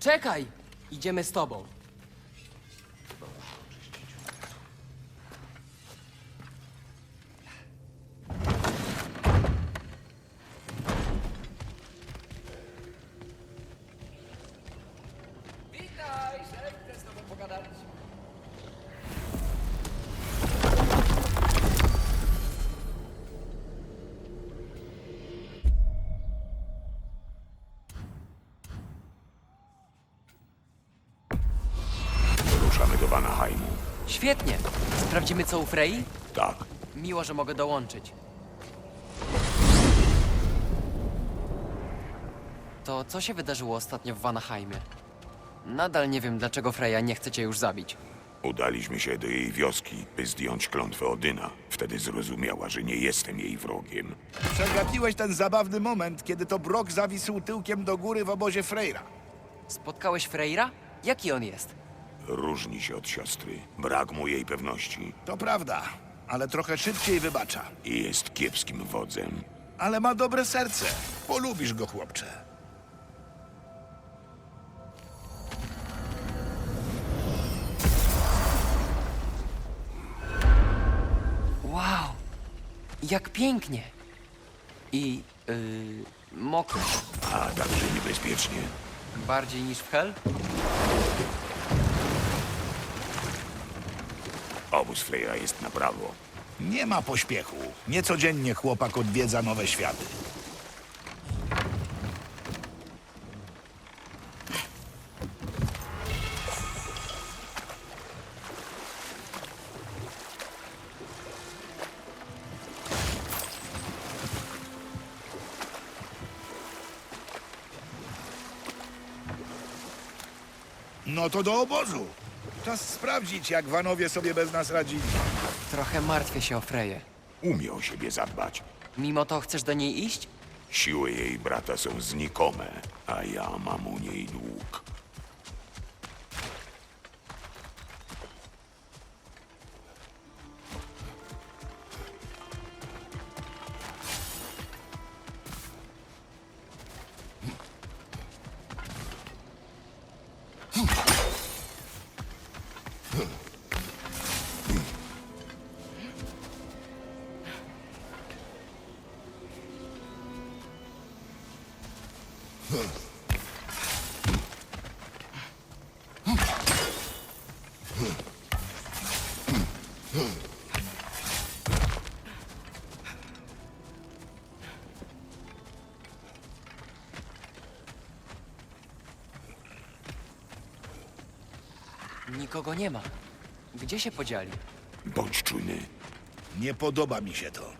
Czekaj! Idziemy z tobą. Ruszamy do Vanaheimu. Świetnie. Sprawdzimy co u Frei? Tak. Miło, że mogę dołączyć. To co się wydarzyło ostatnio w Vanaheimie? Nadal nie wiem, dlaczego Freya nie chce cię już zabić. Udaliśmy się do jej wioski, by zdjąć klątwę Odyna. Wtedy zrozumiała, że nie jestem jej wrogiem. Przegapiłeś ten zabawny moment, kiedy to Brock zawisł tyłkiem do góry w obozie Freyra. Spotkałeś Freyra? Jaki on jest? Różni się od siostry. Brak mu jej pewności To prawda, ale trochę szybciej wybacza. i jest kiepskim wodzem. Ale ma dobre serce. Polubisz go, chłopcze. Wow! Jak pięknie! I... Yy, mokro. A także niebezpiecznie. Bardziej niż w Hel? Obóz Freyra jest na prawo. Nie ma pośpiechu. Niecodziennie chłopak odwiedza nowe światy. No to do obozu. Czas sprawdzić, jak Wanowie sobie bez nas radzili. Trochę martwię się o Freję. Umie o siebie zadbać. Mimo to chcesz do niej iść? Siły jej brata są znikome, a ja mam u niej dług. Nikogo nie ma. Gdzie się podzieli? Bądź czujny. Nie podoba mi się to.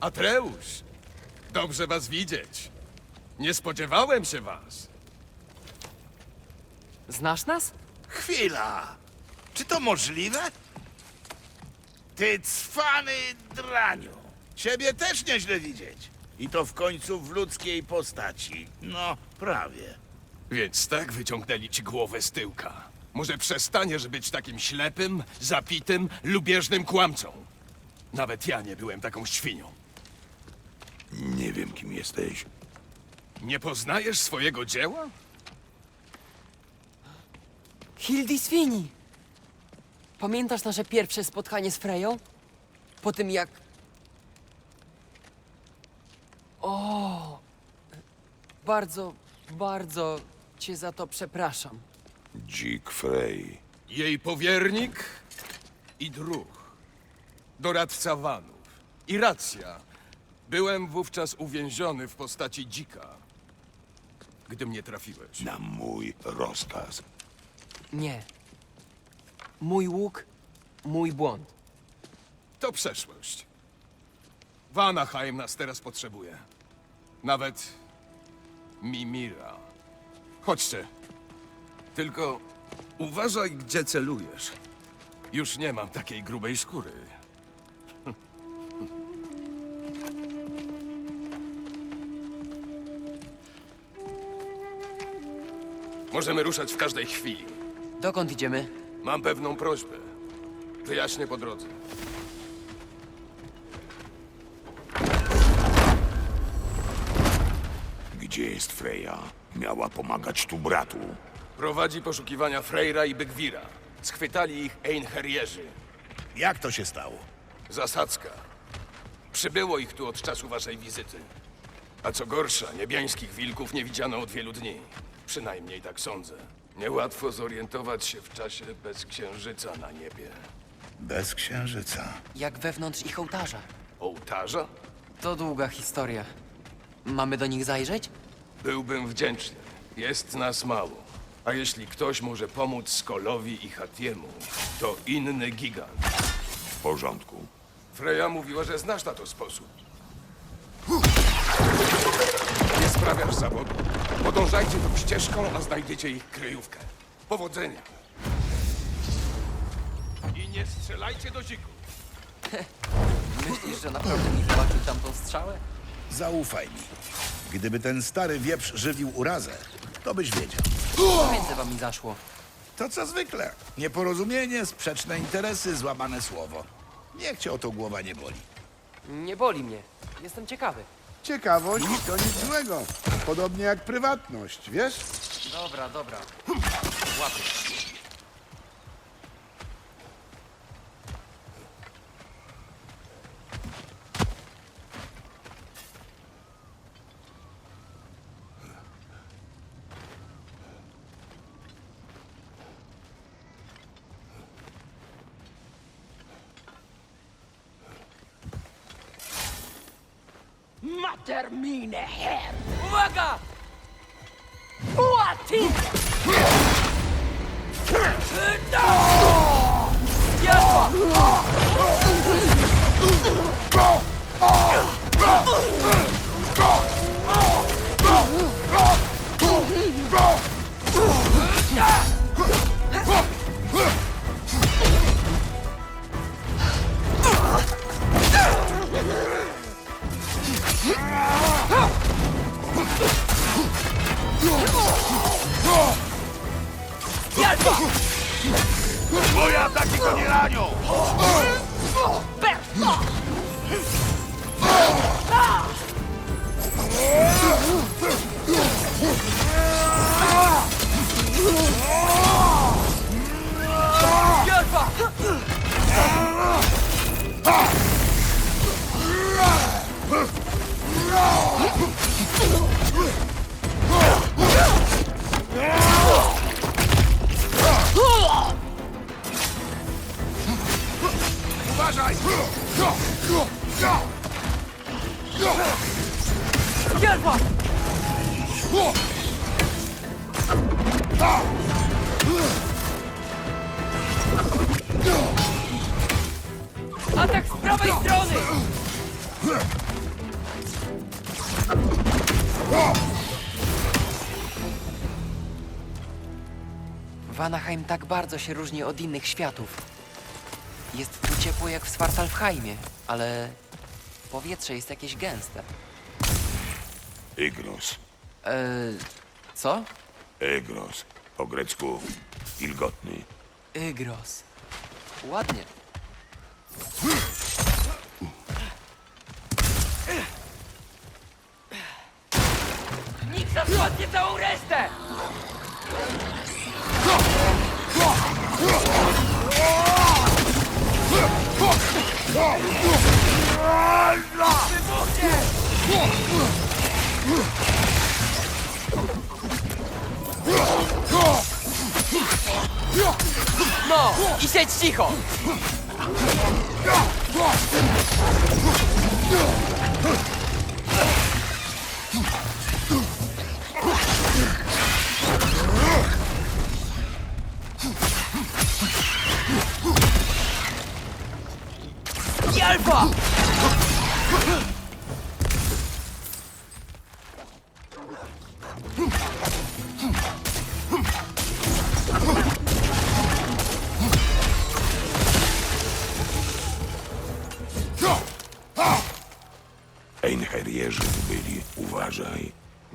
Atreusz! Dobrze was widzieć. Nie spodziewałem się was. Znasz nas? Chwila! Czy to możliwe? Ty cwany draniu! Ciebie też nieźle widzieć. I to w końcu w ludzkiej postaci. No, prawie. Więc tak wyciągnęli ci głowę z tyłka. Może przestaniesz być takim ślepym, zapitym, lubieżnym kłamcą. Nawet ja nie byłem taką świnią. Nie wiem, kim jesteś. Nie poznajesz swojego dzieła? Hildi Swini! Pamiętasz nasze pierwsze spotkanie z Freją? Po tym jak... O! Bardzo, bardzo cię za to przepraszam. Dzik Frey. Jej powiernik i druh. Doradca Wanów. I racja. Byłem wówczas uwięziony w postaci dzika. Gdy mnie trafiłeś. Na mój rozkaz. Nie. Mój łuk, mój błąd. To przeszłość. Vanaheim nas teraz potrzebuje. Nawet Mimira. Chodźcie. Tylko uważaj, gdzie celujesz. Już nie mam takiej grubej skóry. Możemy ruszać w każdej chwili. Dokąd idziemy? Mam pewną prośbę. Wyjaśnię po drodze. Gdzie jest Freja? Miała pomagać tu bratu. Prowadzi poszukiwania Freyra i Bygwira. Schwytali ich Einherjerzy. Jak to się stało? Zasadzka. Przybyło ich tu od czasu waszej wizyty. A co gorsza, niebiańskich wilków nie widziano od wielu dni. Przynajmniej tak sądzę. Niełatwo zorientować się w czasie bez księżyca na niebie. Bez księżyca. Jak wewnątrz ich ołtarza. Ołtarza? To długa historia. Mamy do nich zajrzeć? Byłbym wdzięczny. Jest nas mało. A jeśli ktoś może pomóc Skolowi i Hatiemu, to inny gigant. W porządku. Freya mówiła, że znasz na to sposób. Nie sprawiasz zawodu. Podążajcie tą ścieżką, a znajdziecie ich kryjówkę. Powodzenia. I nie strzelajcie do dzików. Myślisz, że naprawdę mi wybaczył tamtą strzałę? Zaufaj mi. Gdyby ten stary wieprz żywił urazę, to byś wiedział. Między wami zaszło. To co zwykle. Nieporozumienie, sprzeczne interesy, złamane słowo. Niech cię o to głowa nie boli. Nie boli mnie. Jestem ciekawy. Ciekawość to nic złego. Podobnie jak prywatność, wiesz? Dobra, dobra. Łapię. Mater mine her! Uwaga! Uati! Moje Uważaj! Vanaheim tak bardzo się różni od innych światów. Jest tu ciepło jak w Svartalfheimie, ale powietrze jest jakieś gęste. Ygros. Eee, co? Egros. Po grecku wilgotny. Ygros. Ładnie. Nikt zasładnie całą resztę! No! I siedź cicho! Einherjerzy byli, uważaj.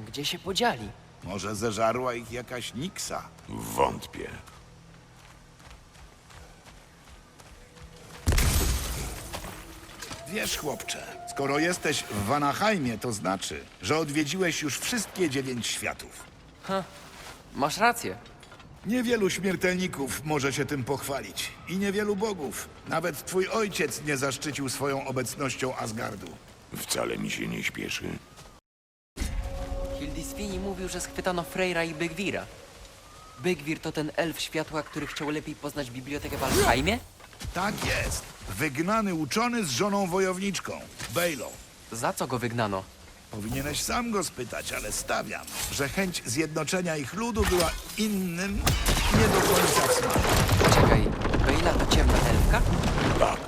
Gdzie się podzieli? Może zeżarła ich jakaś Niksa. Wątpię. Wiesz, chłopcze, skoro jesteś w Vanaheimie, to znaczy, że odwiedziłeś już wszystkie dziewięć światów. Masz rację. Niewielu śmiertelników może się tym pochwalić. I niewielu bogów. Nawet twój ojciec nie zaszczycił swoją obecnością Asgardu. Wcale mi się nie śpieszy. Hildisvini mówił, że schwytano Freyra i Bygwira. Bygwir to ten elf światła, który chciał lepiej poznać bibliotekę w Alfheimie? Tak jest. Wygnany uczony z żoną wojowniczką, Bailą. Za co go wygnano? Powinieneś sam go spytać, ale stawiam, że chęć zjednoczenia ich ludu była innym, nie do końca smaku. Czekaj, Bejla to ciemna elfka? Tak,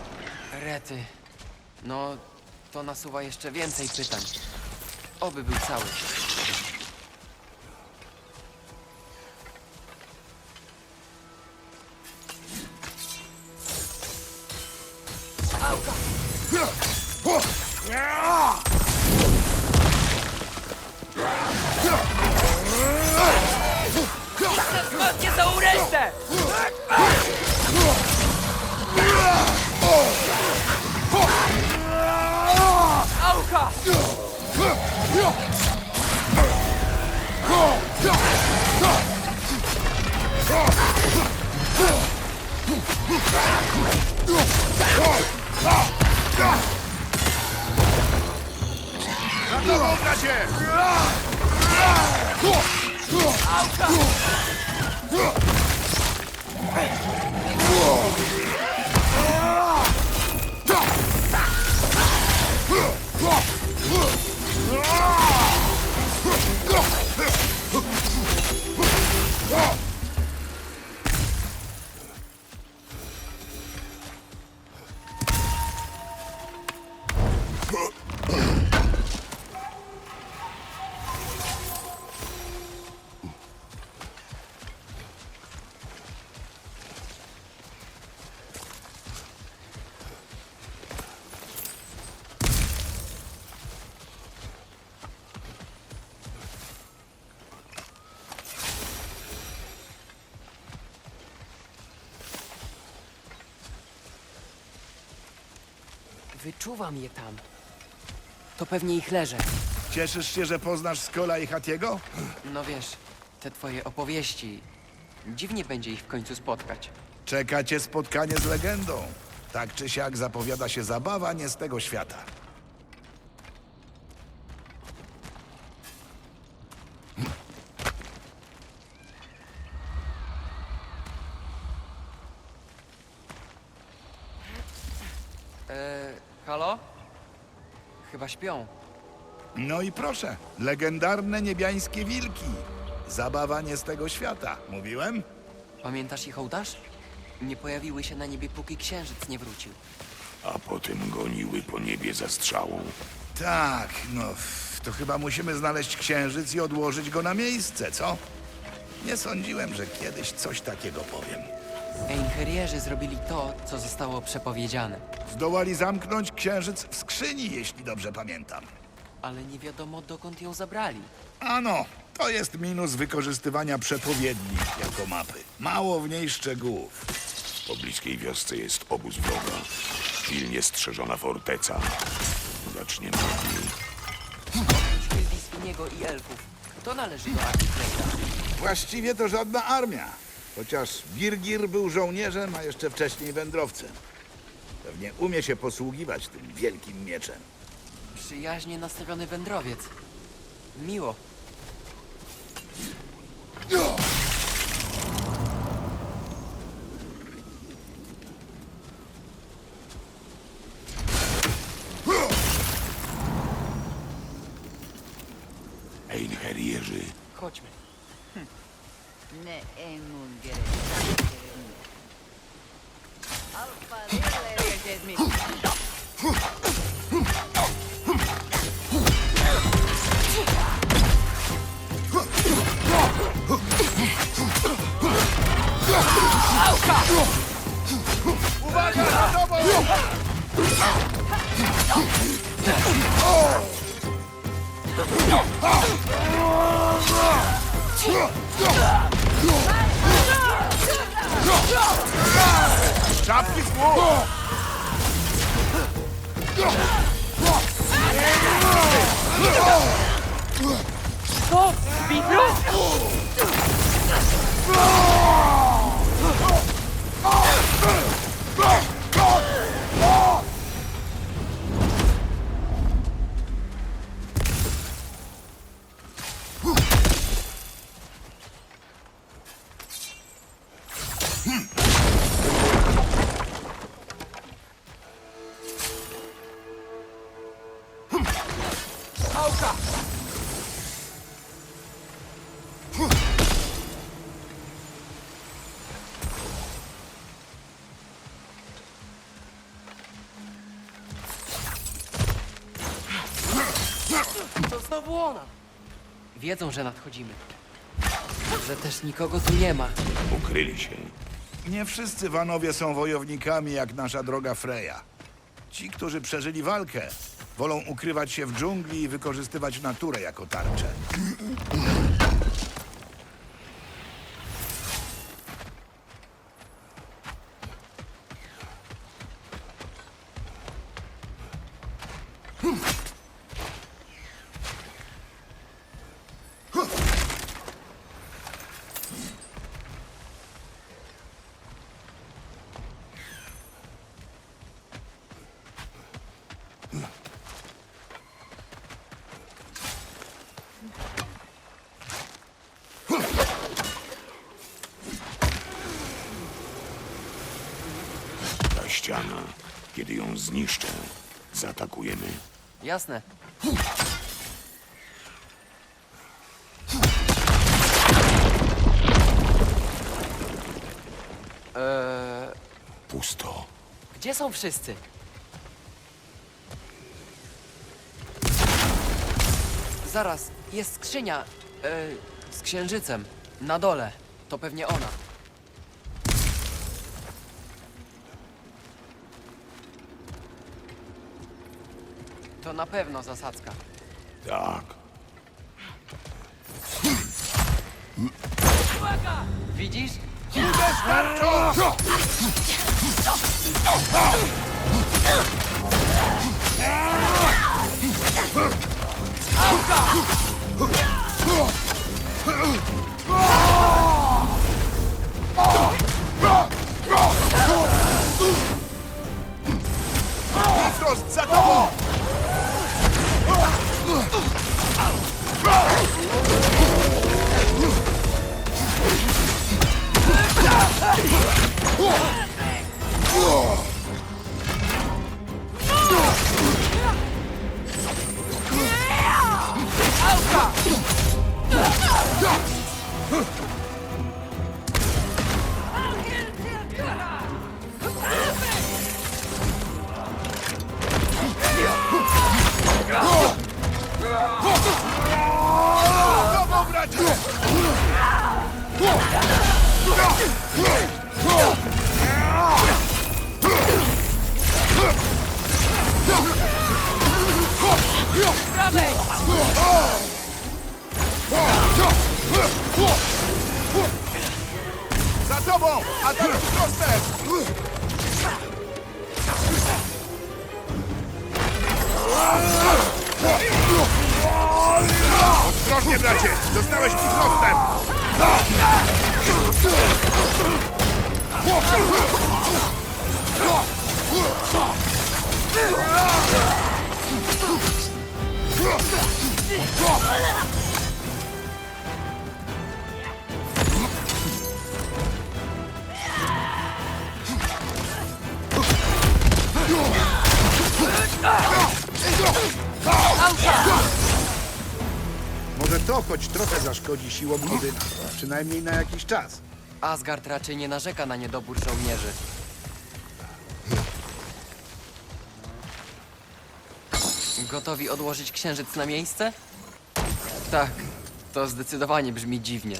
Rety. No, to nasuwa jeszcze więcej pytań. Oby był cały. Na tobą, bracie! Wyczuwam je tam. To pewnie ich leże. Cieszysz się, że poznasz Skola i Hatiego? No wiesz, te twoje opowieści. Dziwnie będzie ich w końcu spotkać. Czeka cię spotkanie z legendą. Tak czy siak zapowiada się zabawa nie z tego świata. Eee, halo? Chyba śpią. No i proszę, legendarne niebiańskie wilki. Zabawa nie z tego świata, mówiłem? Pamiętasz ich ołtarz? Nie pojawiły się na niebie, póki księżyc nie wrócił. a potem goniły po niebie za strzałą. Tak, no, to chyba musimy znaleźć księżyc i odłożyć go na miejsce, co? Nie sądziłem, że kiedyś coś takiego powiem. Einherjerzy zrobili to, co zostało przepowiedziane. Zdołali zamknąć księżyc w skrzyni, jeśli dobrze pamiętam. Ale nie wiadomo, dokąd ją zabrali. Ano, to jest minus wykorzystywania przepowiedni jako mapy. Mało w niej szczegółów. W pobliskiej wiosce jest obóz wroga. Pilnie strzeżona forteca. Zaczniemy od niej. I elfów. Kto należy do Armii Freyra? Właściwie to żadna armia. Chociaż Birgir był żołnierzem, a jeszcze wcześniej wędrowcem. Pewnie umie się posługiwać tym wielkim mieczem. Przyjaźnie nastawiony wędrowiec. Miło. Enmundere. Alfa Lilleler gelmiş. Oh! Mi? Czapki z głów! Znowu ona. Wiedzą, że nadchodzimy. Że też nikogo tu nie ma. Ukryli się. Nie wszyscy Wanowie są wojownikami jak nasza droga Freya. Ci, którzy przeżyli walkę, wolą ukrywać się w dżungli i wykorzystywać naturę jako tarczę. Ściana, kiedy ją zniszczę, zaatakujemy. Jasne. Eee, Pusto. gdzie są wszyscy? Zaraz, jest skrzynia. Eee, z księżycem. Na dole. To pewnie ona. To na pewno zasadzka. Tak. Widzisz? Bifrost, za! Tobą, いい? Za tobą! Atak Bifrostem! Ostrożnie, bracie! Zostałeś Bifrostem! Może to choć trochę zaszkodzi siłom Odyna, przynajmniej na jakiś czas. Asgard raczej nie narzeka na niedobór żołnierzy. Gotowi odłożyć księżyc na miejsce? Tak, to zdecydowanie brzmi dziwnie.